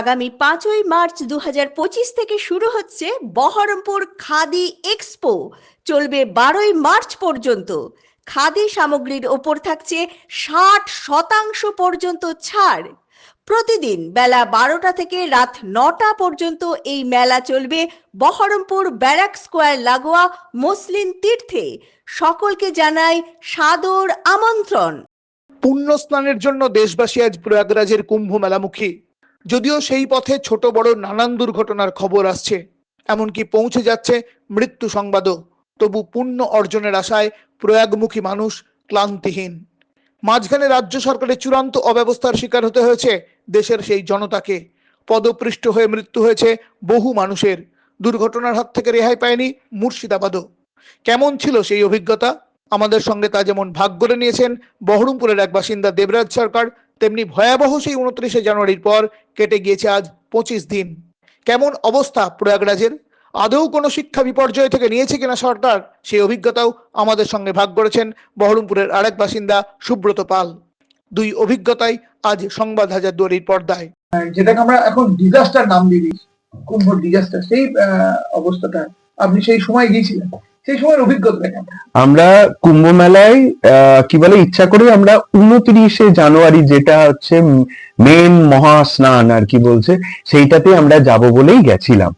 আগামী পাঁচই মার্চ দু হাজার পঁচিশ থেকে শুরু হচ্ছে বহরমপুর খাদি এক্সপো। চলবে বারোই মার্চ পর্যন্ত। খাদি সামগ্রীর ওপর থাকছে ষাট শতাংশ পর্যন্ত ছাড়। প্রতিদিন বেলা বারোটা থেকে রাত নটা পর্যন্ত এই মেলা চলবে বহরমপুর ব্যারাক স্কোয়ার লাগোয়া মুসলিম তীর্থে। সকলকে জানাই সাদর আমন্ত্রণ। পুণ্য স্নানের জন্য দেশবাসী আজ প্রয়াগরাজের কুম্ভ মেলামুখী। যদিও সেই পথে ছোট বড় নানান দুর্ঘটনার খবর আসছে, এমনকি পৌঁছে যাচ্ছে মৃত্যু সংবাদও। তবু পুণ্য অর্জনের আশায় প্রয়াগমুখী মানুষ ক্লান্তিহীন। মাঝখানে রাজ্য সরকারের চূড়ান্ত অব্যবস্থার শিকার হতে হয়েছে দেশের সেই জনতাকে। পদপৃষ্ঠ হয়ে মৃত্যু হয়েছে বহু মানুষের। দুর্ঘটনার হাত থেকে রেহাই পায়নি মুর্শিদাবাদও। কেমন ছিল সেই অভিজ্ঞতা? আমাদের সঙ্গে তা যেমন ভাগ করে নিয়েছেন বহরমপুরের এক বাসিন্দা দেবরাজ সরকার তেমনি ভয়াবহ সেই উনত্রিশে জানুয়ারির পর কেটে গিয়েছে আজ পঁচিশ দিন। কেমন অবস্থা প্রয়াগরাজের? আদৌ কোনো শিক্ষা বিপর্যয় থেকে নিয়েছে কিনা সরকার? সেই অভিজ্ঞতাও আমাদের সঙ্গে ভাগ করেছেন বহরমপুরের আরেক বাসিন্দা সুব্রত পাল। দুই অভিজ্ঞতাই আজ সংবাদ হাজার দুয়ারির পর্দায়। যেটাকে আমরা এখন ডিজাস্টার নাম দিয়ে দিয়েছি কুম্ভ ডিজাস্টার সেই অবস্থাটা। আপনি সেই সময় গিয়েছিলেন? সেই সময়ের অভিজ্ঞতা আমরা কুম্ভ মেলায় কি বলে, ইচ্ছা করে আমরা উনত্রিশে জানুয়ারি যেটা হচ্ছে মেন মহাস্নান আর কি বলছে, সেইটাতে আমরা যাব বলেই গেছিলাম।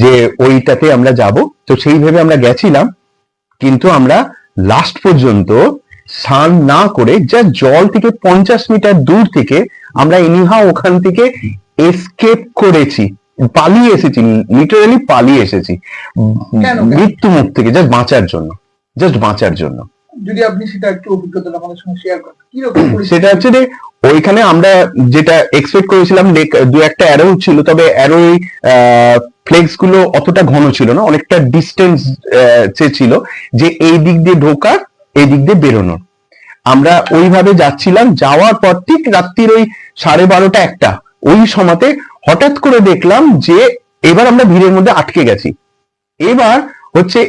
যে ওইটাতে আমরা যাব, তো সেইভাবে আমরা গেছিলাম, কিন্তু আমরা লাস্ট পর্যন্ত স্নান না করে যা জল থেকে পঞ্চাশ মিটার দূর থেকে আমরা এনিহা ওখান থেকে এসকেপ করেছি। পালিয়ে এসেছি লিটারালি পালিয়ে এসেছি? মৃত্যু মুখ থেকে জাস্ট বাঁচার জন্য জাস্ট বাঁচার জন্য। যদি আপনি সেটা একটু অভিজ্ঞতাটা আমাদের সঙ্গে শেয়ার করেন সেটা হচ্ছে যে ওইখানে আমরা যেটা এক্সপেক্ট করেছিলাম দু একটা অ্যারো ছিল তবে অ্যারো ফ্লেক্সগুলো অতটা ঘন ছিল না অনেকটা ডিস্টেন্স ছিল যে এই দিক দিয়ে ঢোকার এই দিক দিয়ে বেরোনোর। আমরা ওইভাবে যাচ্ছিলাম যাওয়ার পর ঠিক রাত্রির ওই সাড়ে বারোটা একটা ওই সময়তে হঠাৎ করে দেখলাম যে এবার আমরা ভিড়ের মধ্যে আটকে গেছি। এবার হচ্ছে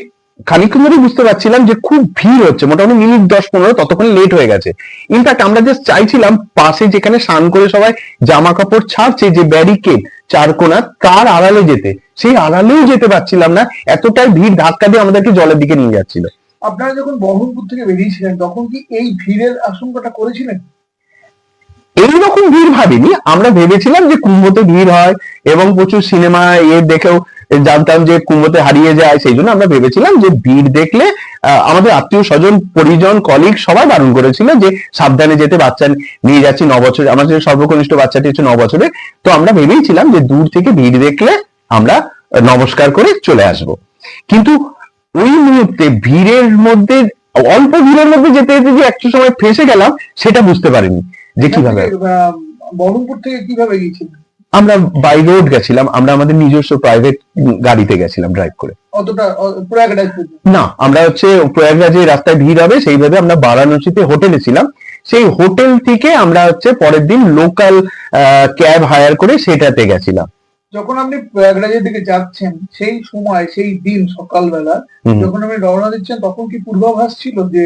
খানিকক্ষণ ধরে বুঝতে পারছিলাম যে খুব ভিড় হচ্ছে, মোটামুটি মিনিট দশ পনেরো, ততক্ষণ লেট হয়ে গেছে। ইনফ্যাক্ট আমরা জাস্ট চাইছিলাম পাশে যেখানে স্নান করে সবাই জামা কাপড় ছাড়ছে যে ব্যারিকেড চারকোনা তার আড়ালে যেতে। সেই আড়ালেও যেতে পারছিলাম না, এতটাই ভিড় ধাক্কা দিয়ে আমাদেরকে জলের দিকে নিয়ে যাচ্ছিল। আপনারা যখন বহরমপুর থেকে বেরিয়েছিলেন, তখন কি এই ভিড়ের আশঙ্কাটা করেছিলেন? এইরকম ভিড় ভাবিনি। আমরা ভেবেছিলাম যে কুম্ভতে ভিড় হয় এবং প্রচুর সিনেমা এ দেখেও জানতাম যে কুম্ভতে হারিয়ে যায়, সেই জন্য আমরা ভেবেছিলাম যে ভিড় দেখলে আমাদের আত্মীয় স্বজন, পরিজন কলিগ সবাই বারণ করেছিল যে সাবধানে যেতে বাচ্চা নিয়ে যাচ্ছি ন বছর আমাদের সর্বকনিষ্ঠ বাচ্চাটি হচ্ছে ন বছরে তো আমরা ভেবেইছিলাম যে দূর থেকে ভিড় দেখলে আমরা নমস্কার করে চলে আসব। কিন্তু ওই মুহূর্তে ভিড়ের মধ্যে, অল্প ভিড়ের মধ্যে যেতে যেতে যে একটু সময় ফেসে গেলাম, সেটা বুঝতে পারিনি। যে কীভাবে? বহরমপুর থেকে কীভাবে গিয়েছিলেন? আমরা বাই রোড গেছিলাম আমরা আমাদের নিজস্ব প্রাইভেট গাড়িতে গেছিলাম ড্রাইভ করে। অতটা প্রয়াগরাজ না আমরা হচ্ছে প্রয়াগরাজে রাস্তায় ভিড় হবে সেইভাবে আমরা বারাণসীতে হোটেলে ছিলাম। সেই হোটেল থেকে আমরা হচ্ছে পরের দিন লোকাল ক্যাব হায়ার করে সেটাতে গেছিলাম। যখন আপনি প্রয়াগরাজের দিকে যাচ্ছেন সেই সময় সেই দিন সকালবেলা যখন আপনি রওনা দিচ্ছেন তখন কি পূর্বাভাস ছিল যে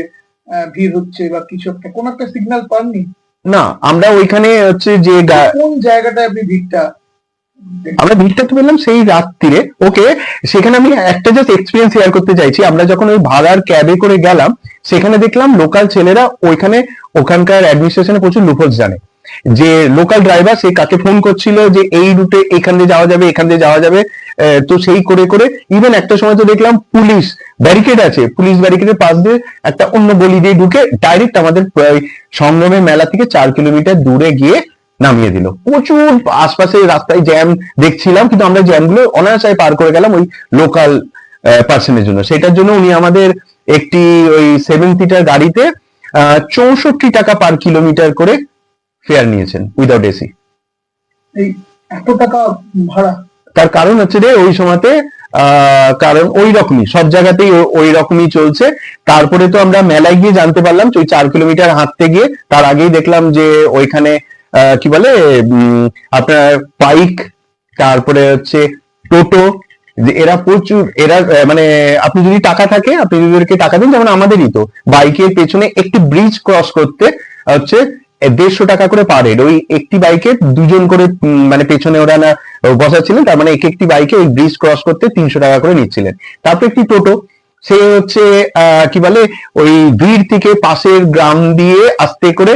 ভিড় হচ্ছে বা কিছু একটা? কোন একটা সিগন্যাল পাননি? না আমরা ওইখানে হচ্ছে যে কোন জায়গাটায় আপনি ভিড়টা আমরা ভিড়টা তো পেলাম সেই রাত্রিরে। ওকে সেখানে আমি একটা জাস্ট এক্সপিরিয়েন্স শেয়ার করতে চাইছি। আমরা যখন ওই ভাড়ার ক্যাবে করে গেলাম সেখানে দেখলাম লোকাল ছেলেরা ওইখানে ওখানকার অ্যাডমিনিস্ট্রেশনে প্রচুর লুফোস জানে। যে লোকাল ড্রাইভার সে কাকে ফোন করছিল যে এই রুটে এখান দিয়ে যাওয়া যাবে, এখান দিয়ে যাওয়া যাবে তো সেই করে করে ইভেন একটা সময় তো দেখলাম পুলিশ ব্যারিকেড আছে। পুলিশ ব্যারিকেডের পাশ দিয়ে একটা অন্য গলি দিয়ে ঢুকে ডাইরেক্ট আমাদের সঙ্গমের মেলা থেকে চার কিলোমিটার দূরে গিয়ে নামিয়ে দিল। প্রচুর আশপাশে রাস্তায় জ্যাম দেখছিলাম, কিন্তু আমরা জ্যামগুলো অনায়াসায় পার করে গেলাম ওই লোকাল পার্সনের জন্য। সেটার জন্য উনি আমাদের একটি ওই সেভেন সিটার গাড়িতে চৌষট্টি টাকা পার কিলোমিটার করে ফেয়ার নিয়েছেন উইদাউট এসি এই এত টাকা ভাড়া। তার কারণ হচ্ছে যে ওই সময়তে আহ, কারণ ওই রকমই সব জায়গাতেই ওই রকমই চলছে। তারপরে তো আমরা মেলায় গিয়ে জানতে পারলাম ওই চার কিলোমিটার হাঁটতে গিয়ে তার আগেই দেখলাম যে ওইখানে কি বলে উম, আপনার বাইক তারপরে হচ্ছে টোটো যে এরা প্রচুর এরা মানে আপনি যদি টাকা থাকে আপনি যদি ওদেরকে টাকা দিন যেমন আমাদেরই তো বাইকের পেছনে একটি ব্রিজ ক্রস করতে হচ্ছে দেড়শো টাকা করে পার হেড ওই একটি বাইকে দুজন করে মানে পেছনে ওরা না বসাচ্ছিলেন, তার মানে এক একটি বাইকে ওই ব্রিজ ক্রস করতে তিনশো টাকা করে নিচ্ছিলেন। তারপর একটি টোটো, সে হচ্ছে কি বলে, ওই ভিড় থেকে পাশের গ্রাম দিয়ে আস্তে করে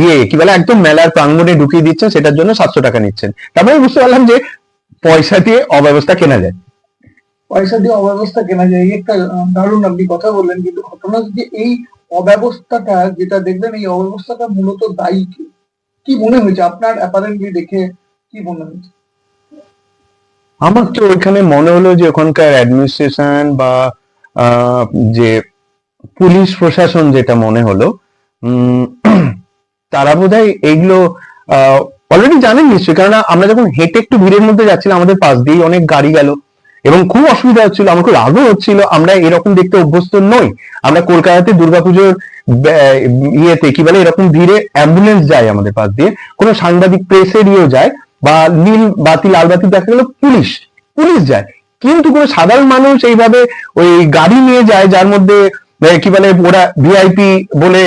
ইয়ে কি বলে, একদম মেলার প্রাঙ্গণে ঢুকিয়ে দিচ্ছেন, সেটার জন্য সাতশো টাকা নিচ্ছেন। তারপরে বুঝতে পারলাম যে পয়সা দিয়ে অব্যবস্থা কেনা যায়। পয়সা দিয়ে অব্যবস্থা কেনা যায় একটা দারুণ আপনি কথা বললেন, কিন্তু ঘটনা হচ্ছে যে এই অব্যবস্থাটা যেটা দেখবেন, এই অব্যবস্থাটা মূলত দায়ী কে? কি মনে হয়েছে? আপনার অ্যাপারেন্টলি দেখে কি মনে হয়েছে? আমার তো ওইখানে মনে হলো যে ওখানকার অ্যাডমিনিস্ট্রেশন বা যে পুলিশ প্রশাসন যেটা মনে হলো তারা বোধহয় এইগুলো অলরেডি জানেন নিশ্চয়ই। কেননা আমরা যখন হেঁটে একটু ভিড়ের মধ্যে যাচ্ছিলাম, আমাদের পাশ দিয়ে অনেক গাড়ি গেল। এবং খুব অসুবিধা হচ্ছিল, আমার খুব রাগও হচ্ছিল, আমরা এরকম দেখতে অভ্যস্ত নই। আমরা কলকাতাতে দুর্গাপুজোর ইয়েতে কি বলে, এরকম ভিড়ে অ্যাম্বুলেন্স যায় আমাদের পাশ দিয়ে, কোনো সাংবাদিক প্রেসের ইয়েও যায়, বা নীল বাতি, লাল বাতি দেখা গেল পুলিশ পুলিশ যায়। কিন্তু কোনো সাধারণ মানুষ এইভাবে ওই গাড়ি নিয়ে যায়, যার মধ্যে কি বলে, ওরা ভিআইপি বলে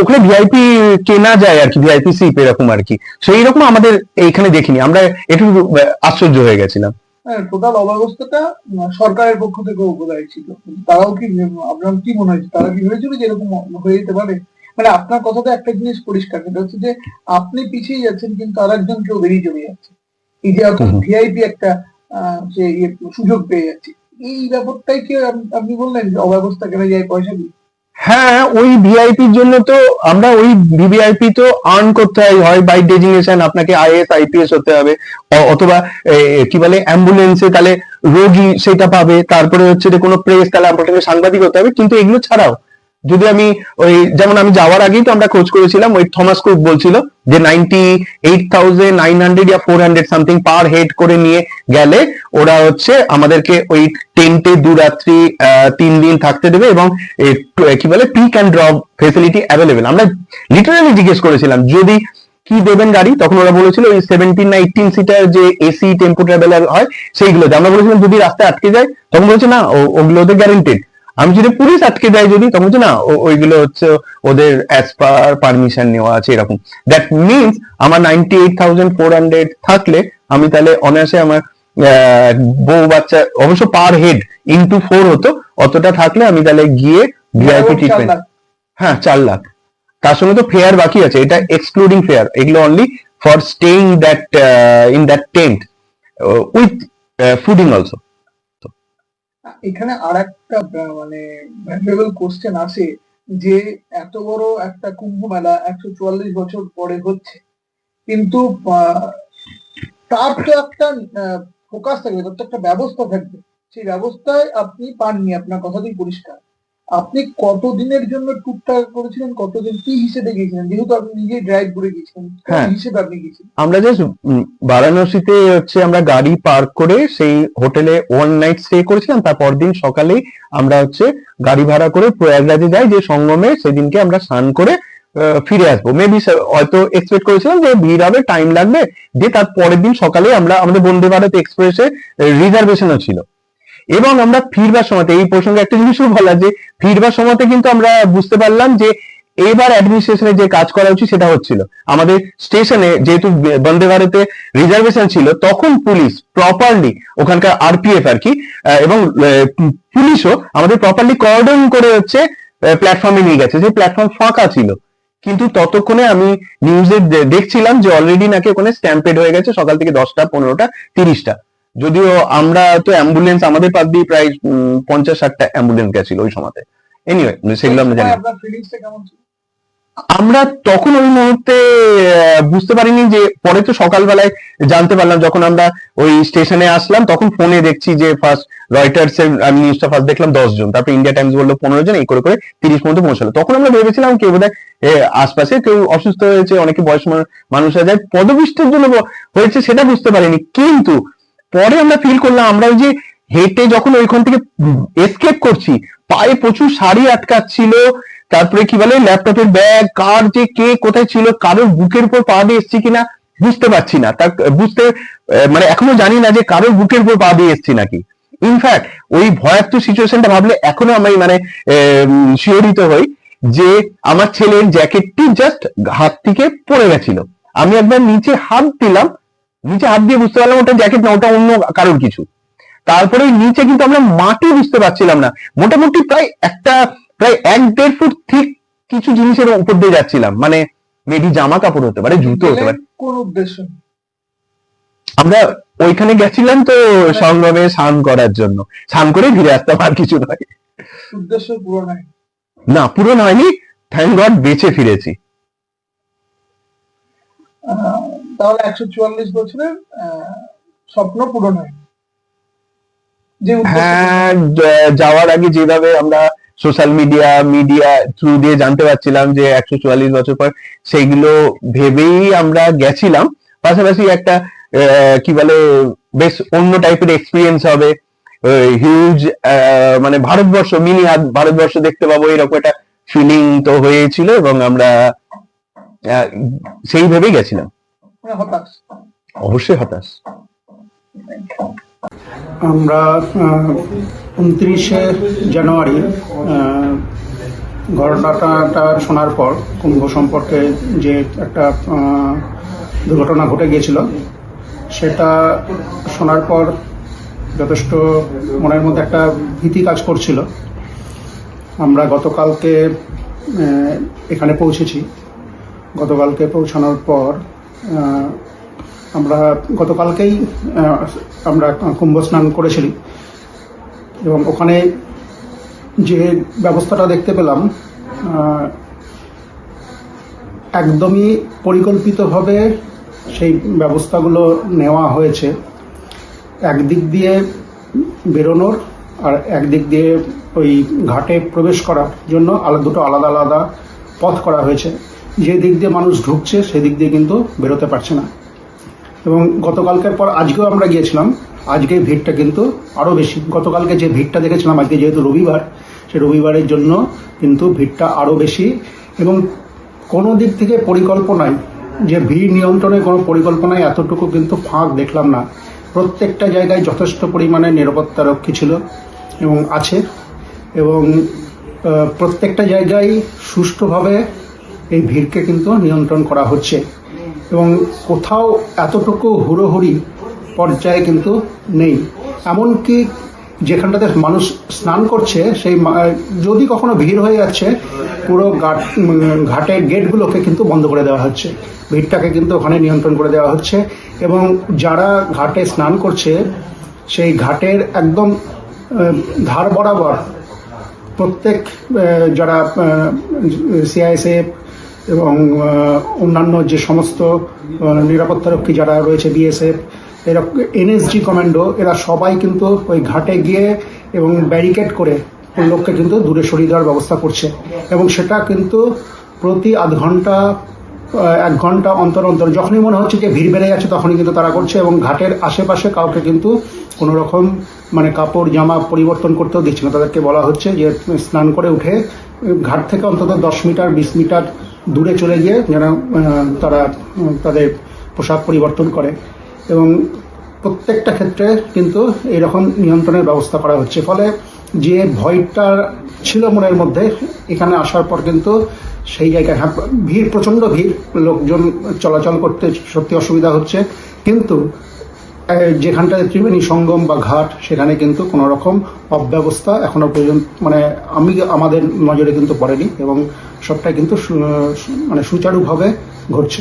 ওখানে ভিআইপি কেনা যায় আর কি ভিআইপি সিপ এরকম আর কি। সেই রকম আমাদের এইখানে দেখিনি, আমরা একটু আশ্চর্য হয়ে গেছিলাম। টোটাল অব্যবস্থাটা সরকারের পক্ষ থেকে বোধহয় ছিল। তারাও কি আপনার কি মনে হয়েছে তারা কি ভেবেছিল যে এরকম হয়ে যেতে পারে? মানে আপনার কথাতে একটা জিনিস পরিষ্কার সেটা হচ্ছে যে আপনি পিছিয়ে যাচ্ছেন কিন্তু আর একজন কেউ বেরিয়ে চলে যাচ্ছে। এই যে। ভিআইপি একটা আহ, যে ইয়ে সুযোগ পেয়ে যাচ্ছে এই ব্যাপারটাই কি আপনি বললেন যে অব্যবস্থা কেনা যায় পয়সা দিয়ে? হ্যাঁ ওই ভিআইপির জন্য তো আমরা ওই ভিভিআইপি তো আর্ন করতে হয় বাই ডেজিগনেশন আপনাকে আইএস আইপিএস হতে হবে। অথবা কি বলে অ্যাম্বুলেন্সে তাহলে রোগী সেটা পাবে, তারপরে হচ্ছে যে কোনো প্রেস তাহলে আপনাকে সাংবাদিক হতে হবে, কিন্তু এগুলো ছাড়াও যদি আমি ওই, যেমন আমি যাওয়ার আগেই তো আমরা খোঁজ করেছিলাম, ওই থমাস কুক বলছিল যে ninety eight thousand nine hundred ইয়া four hundred something per head করে নিয়ে গেলে ওরা হচ্ছে আমাদেরকে ওই টেন্টে দু রাত্রি তিন দিন থাকতে দেবে এবং কি বলে pick and drop facility available আমরা লিটারালি জিজ্ঞেস করেছিলাম, যদি কি দেবেন গাড়ি? তখন ওরা বলেছিল ওই সেভেন্টিন না এইটিন সিটার যে এসি টেম্পো ট্রাভেলার হয়, সেইগুলোতে। আমরা বলেছিলাম যদি রাস্তায় আটকে যায়, তখন বলছে না ওগুলোতে ওগুলো গ্যারেন্টেড আমি যদি পুলিশ আটকে দেয় যদি তখন বলছে না ওইগুলো হচ্ছে ওদের অ্যাজ পার পারমিশন নেওয়া আছে এরকম। দ্যাট মিনস আমার ninety eight thousand four hundred থাকলে আমি তাহলে অনায়াসে আমার বউ বাচ্চা অবশ্য পার হেড ইন্টু ফোর হতো অতটা থাকলে আমি তাহলে গিয়ে ভিআইপি ট্রিটমেন্ট হ্যাঁ চার লাখ। তার সঙ্গে তো ফেয়ার বাকি আছে এটা এক্সক্লুডিং ফেয়ার এগুলো only for staying that in that tent with fooding also এখানে আর একটা মানে ভ্যালুয়েবল কোশ্চেন আসে যে এত বড় একটা কুম্ভ মেলা একশো চুয়াল্লিশ বছর পরে হচ্ছে। কিন্তু তার তো একটা ফোকাস থাকবে, তার তো একটা ব্যবস্থা থাকবে। সেই ব্যবস্থায় আপনি পাননি, আপনার কথাতেই পরিষ্কার। আপনি কতদিনের জন্য ট্যুরটা করেছিলেন কতদিন কি হিসেবে গিয়েছিলেন? যেহেতু আপনি নিজেই ড্রাইভ করে গিয়েছিলেন হ্যাঁ। হিসেবে আপনি গিয়েছিলেন? আমরা জাস্ট বারাণসীতে হচ্ছে আমরা গাড়ি পার্ক করে সেই হোটেলে ওয়ান নাইট স্টে করেছিলাম। তারপর দিন সকালেই আমরা হচ্ছে গাড়ি ভাড়া করে প্রয়াগরাজে যাই যে সঙ্গমে সেদিনকে আমরা স্নান করে ফিরে আসব। মেবি হয়তো এক্সপেক্ট করেছিলাম যে ভিড় হবে টাইম লাগবে। দিয়ে তার পরের দিন সকালে আমরা আমাদের বন্দে ভারত এক্সপ্রেসে রিজার্ভেশনও ছিল। এবং আমরা ফিরবার সময়তে, এই প্রসঙ্গে একটা জিনিসও বলা যে, ফিরবার সময়তে কিন্তু আমরা বুঝতে পারলাম যে, এবার অ্যাডমিনিস্ট্রেশনে যে কাজ করা উচিত সেটা হচ্ছিল। আমাদের স্টেশনে যেহেতু বন্দে ভারতে রিজার্ভেশন ছিল, তখন পুলিশ প্রপারলি ওখানকার আরপিএফ আর কি এবং পুলিশও আমাদের প্রপারলি কর্ডন করে হচ্ছে প্ল্যাটফর্মে নিয়ে গেছে। যে প্ল্যাটফর্ম ফাঁকা ছিল। কিন্তু ততক্ষণে আমি নিউজে দেখছিলাম যে অলরেডি নাকি ওখানে স্ট্যাম্পেড হয়ে গেছে সকাল থেকে দশটা, পনেরোটা, তিরিশটা। যদিও আমরা তো অ্যাম্বুলেন্স আমাদের পাশ দিয়ে প্রায় পঞ্চাশ ষাটটা অ্যাম্বুলেন্স গেছিল ওই সময়তে। এনিওয়ে সেগুলো আমরা জানি আমরা তখন ওই মুহূর্তে বুঝতে পারিনি যে পরে তো সকালবেলায় জানতে পারলাম যখন আমরা ওই স্টেশনে আসলাম তখন ফোনে দেখছি যে ফার্স্ট রয়টার্স এর আমি নিউজটা ফার্স্ট দেখলাম দশ জন তারপর ইন্ডিয়া টাইমস বলল পনেরো জন এই করে করে তিরিশ পর্যন্ত পৌঁছালো। তখন আমরা ভেবেছিলাম কেউ বোধহয় এ, আশপাশে কেউ অসুস্থ হয়েছে অনেকে বয়স মানুষ- মানুষরা যায় পদবৃষ্টির জন্য হয়েছে সেটা বুঝতে পারিনি। কিন্তু পরে আমরা ফিল করলাম, আমরা ওই যে হেঁটে যখন ওইখান থেকে এসকেপ করছি, পায়ে প্রচুর শাড়ি আটকাচ্ছিল, তারপরে কি বলে, ল্যাপটপের ব্যাগ কার যে কে কোথায় ছিল, কারোর বুকের উপর পা দিয়ে এসছি কিনা বুঝতে পারছি না। তার বুঝতে মানে এখনও জানি না যে কারোর বুকের উপর পা দিয়ে এসছি নাকি। ইনফ্যাক্ট ওই ভয়াক্ত সিচুয়েশনটা ভাবলে এখনও আমি মানে শিহরিত হই যে আমার ছেলের জ্যাকেটটি জাস্ট হাত থেকে পড়ে গেছিল। আমি একবার নিচে হাত দিলাম নিচে হাত দিয়ে বুঝতে পারলাম ওটা জ্যাকেট না ওটা অন্য কারোর কিছু। তারপরে নিচে কিন্তু আমরা মাটি বুঝতে পারছিলাম না। মোটামুটি প্রায় একটা প্রায় এক দেড় ফুট ঠিক কিছু জিনিসের উপর দিয়ে যাচ্ছিলাম। মানে মেবি জামা কাপড় হতে পারে জুতো হতে পারে। কোন উদ্দেশ্য? আমরা ওইখানে গেছিলাম তো সঙ্গমে স্নান করার জন্য। স্নান করে ফিরে আসতাম আর কিছু নয়। উদ্দেশ্য পূরণ হয় না পূরণ হয়নি থ্যাংক গড বেঁচে ফিরেছি। তাহলে একশো চুয়াল্লিশ বছরের স্বপ্ন পূরণ হয়। হ্যাঁ যাওয়ার আগে যেভাবে আমরা সোশ্যাল মিডিয়া মিডিয়া থ্রু দিয়ে জানতে পারছিলাম যে একশো চুয়াল্লিশ বছর পর সেইগুলো ভেবেই আমরা গেছিলাম। পাশাপাশি একটা কি বলে বেশ অন্য টাইপের এক্সপিরিয়েন্স হবে। হিউজ মানে ভারতবর্ষ মিনি ভারতবর্ষ দেখতে পাবো এরকম একটা ফিলিং তো হয়েছিল এবং আমরা আহ, সেই ভেবেই গেছিলাম। হতাশ। অবশ্যই হতাশ। আমরা উনত্রিশে জানুয়ারি আহ, ঘটনাটা শোনার পর কুম্ভ সম্পর্কে যে একটা আহ, দুর্ঘটনা ঘটে গিয়েছিল সেটা শোনার পর যথেষ্ট মনের মধ্যে একটা ভীতি কাজ করছিল। আমরা গতকালকে আহ, এখানে পৌঁছেছি। গতকালকে পৌঁছানোর পর আমরা গতকালকেই আমরা কুম্ভ স্নান করেছিলি এবং ওখানে যে ব্যবস্থাটা দেখতে পেলাম একদমই পরিকল্পিতভাবে সেই ব্যবস্থাগুলো নেওয়া হয়েছে। একদিক দিয়ে বেরোনোর আর একদিক দিয়ে ওই ঘাটে প্রবেশ করার জন্য আলাদা দুটো আলাদা আলাদা পথ করা হয়েছে। যে দিক দিয়ে মানুষ ঢুকছে সেদিক দিয়ে কিন্তু বেরোতে পারছে না। এবং গতকালকের পর আজকেও আমরা গিয়েছিলাম। আজকে ভিড়টা কিন্তু আরও বেশি। গতকালকে যে ভিড়টা দেখেছিলাম, আজকে যেহেতু রবিবার, সে রবিবারের জন্য কিন্তু ভিড়টা আরও বেশি। এবং কোনো দিক থেকে পরিকল্পনায়, যে ভিড় নিয়ন্ত্রণে কোনো পরিকল্পনায় এতটুকু কিন্তু ফাঁক দেখলাম না। প্রত্যেকটা জায়গায় যথেষ্ট পরিমাণে নিরাপত্তা রক্ষী ছিল এবং আছে। এবং প্রত্যেকটা জায়গায় সুষ্ঠুভাবে এই ভিড়কে কিন্তু নিয়ন্ত্রণ করা হচ্ছে। এবং কোথাও এতটুকু হুড়োহুড়ি পর্যায়ে কিন্তু নেই। এমনকি যেখানটাতে মানুষ স্নান করছে, সেই যদি কখনো ভিড় হয়ে যাচ্ছে, পুরো ঘাট ঘাটের গেটগুলোকে কিন্তু বন্ধ করে দেওয়া হচ্ছে। ভিড়টাকে কিন্তু ওখানে নিয়ন্ত্রণ করে দেওয়া হচ্ছে। এবং যারা ঘাটে স্নান করছে, সেই ঘাটের একদম ধার বরাবর প্রত্যেক যারা সিআইএসএফ এবং অন্যান্য যে সমস্ত নিরাপত্তারক্ষী যারা রয়েছে বিএসএফ এরা এনএসজি কমান্ডো, এরা সবাই কিন্তু ওই ঘাটে গিয়ে এবং ব্যারিকেড করে লোককে কিন্তু দূরে সরিয়ে দেওয়ার ব্যবস্থা করছে। এবং সেটা কিন্তু প্রতি আধ ঘণ্টা এক ঘণ্টা অন্তর অন্তর, যখনই মনে হচ্ছে যে ভিড় বেড়ে যাচ্ছে, তখনই কিন্তু তারা করছে এবং ঘাটের আশেপাশে কাউকে কিন্তু কোনো রকম মানে কাপড়, জামা পরিবর্তন করতেও দিচ্ছে না। তাদেরকে বলা হচ্ছে যে, স্নান করে উঠে ঘাট থেকে অন্তত দশ মিটার, বিশ মিটার দূরে চলে গিয়ে যারা তারা তাদের পোশাক পরিবর্তন করে। এবং প্রত্যেকটা ক্ষেত্রে কিন্তু এরকম নিয়ন্ত্রণের ব্যবস্থা করা হচ্ছে। ফলে যে ভয়টা ছিল মনের মধ্যে এখানে আসার পর কিন্তু সেই জায়গায় হ্যাঁ, ভিড় প্রচণ্ড ভিড় লোকজন চলাচল করতে সত্যি অসুবিধা হচ্ছে। কিন্তু যেখানটায় ত্রিবেণী সঙ্গম বা ঘাট, সেখানে কিন্তু কোনো রকম অব্যবস্থা এখনও পর্যন্ত মানে আমি আমাদের নজরে কিন্তু পড়েনি এবং সবটাই কিন্তু মানে সুচারুভাবে ঘটছে।